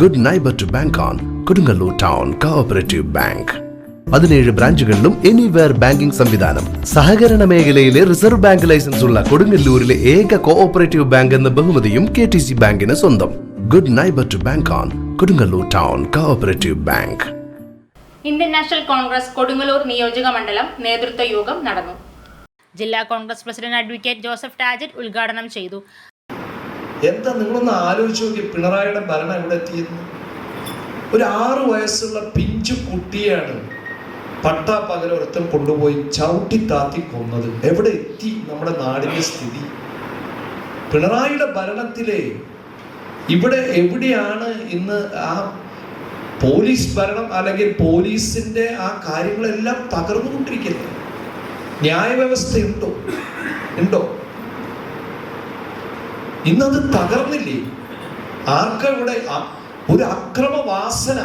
Good neighbour to bank on Kodungallur town cooperative bank പതിനേഴ് ബ്രാഞ്ചുകളിലും anywhere banking സംവിധാനം. സഹകരണ മേഖലയിലെ റിസർവ് ബാങ്ക് ലൈസൻസ് ഉള്ള കൊടുങ്ങല്ലൂരിലെ ഏക കോഓപ്പറേറ്റീവ് ബാങ്ക് എന്ന ബഹുമതിയും കെ ടി സി ബാങ്കിന് സ്വന്തം. Good neighbour to bank on Kodungallur town cooperative bank Indian National Congress Kodungallur നിയോജക മണ്ഡലം നേതൃത്വ യോഗം നടന്നു ജില്ലാ Congress president advocate Joseph Tajet ഉദ്ഘാടനം ചെയ്തു. എന്താ നിങ്ങളൊന്ന് ആലോചിച്ച് നോക്കി പിണറായിയുടെ ഭരണം എവിടെ എത്തിയിരുന്നു ഒരു ആറ് വയസ്സുള്ള പിഞ്ചു കുട്ടിയാണ് പട്ടാ പകലൊരുത്തം കൊണ്ടുപോയി ചവിട്ടി താത്തി കൊന്നത്. എവിടെ എത്തി നമ്മുടെ നാടിന്റെ സ്ഥിതി? പിണറായിയുടെ ഭരണത്തിലെ ഇവിടെ എവിടെയാണ് ഇന്ന് ആ പോലീസ് ഭരണം അല്ലെങ്കിൽ പോലീസിന്റെ ആ കാര്യങ്ങളെല്ലാം തകർന്നുകൊണ്ടിരിക്കുന്നത്? ന്യായവ്യവസ്ഥ ഉണ്ടോ ഉണ്ടോ? ഇന്നത് തകർന്നില്ലേ? ആർക്കവിടെ ഒരു അക്രമവാസന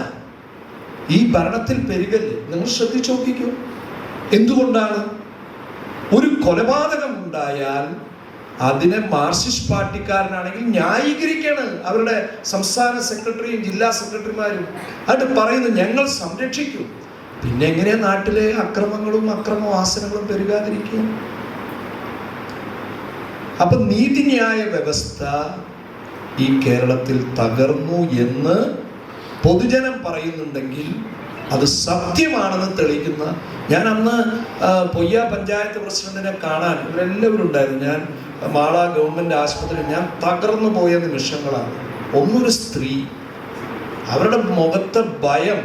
ഈ ഭരണത്തിൽ പെരുകല്ലേ? നിങ്ങൾ ശ്രദ്ധിച്ചു നോക്കിക്കോ. എന്തുകൊണ്ടാണ്? ഒരു കൊലപാതകം ഉണ്ടായാൽ അതിനെ മാർക്സിസ്റ്റ് പാർട്ടിക്കാരനാണെങ്കിൽ ന്യായീകരിക്കാണ് അവരുടെ സംസ്ഥാന സെക്രട്ടറിയും ജില്ലാ സെക്രട്ടറിമാരും. അത് പറയുന്നു ഞങ്ങൾ സംരക്ഷിക്കും. പിന്നെ എങ്ങനെയാ നാട്ടിലെ അക്രമങ്ങളും അക്രമവാസനകളും പെരുകാതിരിക്കുക? അപ്പൊ നീതിന്യായ വ്യവസ്ഥ ഈ കേരളത്തിൽ തകർന്നു എന്ന് പൊതുജനം പറയുന്നുണ്ടെങ്കിൽ അത് സത്യമാണെന്ന് തെളിയിക്കുന്ന ഞാൻ അന്ന് പൊയ്യ പഞ്ചായത്ത് പ്രസിഡന്റിനെ കാണാൻ ഇവരെല്ലാവരും ഉണ്ടായിരുന്നു. ഞാൻ മാള ഗവൺമെന്റ് ആശുപത്രി ഞാൻ തകർന്നു പോയ നിമിഷങ്ങളാണ്. ഒന്നൊരു സ്ത്രീ അവരുടെ മുഖത്തെ ഭയം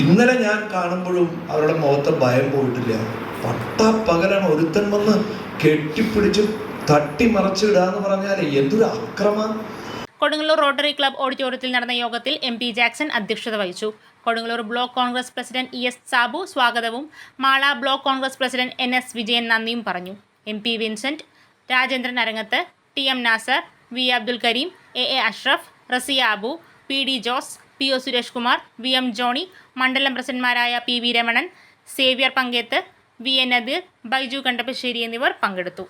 ഇന്നലെ ഞാൻ കാണുമ്പോഴും അവരുടെ മുഖത്തെ ഭയം പോയിട്ടില്ല. പട്ടാ പകലാണ് ഒരുത്തൻ വന്ന് കെട്ടിപ്പിടിച്ച് തട്ടി മറച്ചിടാന്ന് പറഞ്ഞാൽ എന്തൊരു അക്രമ. കൊടുങ്ങല്ലൂർ റോട്ടറി ക്ലബ് ഓഡിറ്റോറിയത്തിൽ നടന്ന യോഗത്തിൽ എം പി ജാക്സൺ അധ്യക്ഷത വഹിച്ചു. Kodungallur block Congress president E S Sabu സ്വാഗതവും Mala block Congress president N S Vijayan നന്ദിയും പറഞ്ഞു. M P Vincent Rajendran Arangath T M Nasar V Abdul Kareem A A Ashraf Raziya Abu P D Jose P O Suresh Kumar V M Johny മണ്ഡലം പ്രസിഡന്റ്മാരായ P V Ramanan Xavier Panketh V N Nadeer Baiju Kandappassery എന്നിവർ പങ്കെടുത്തു.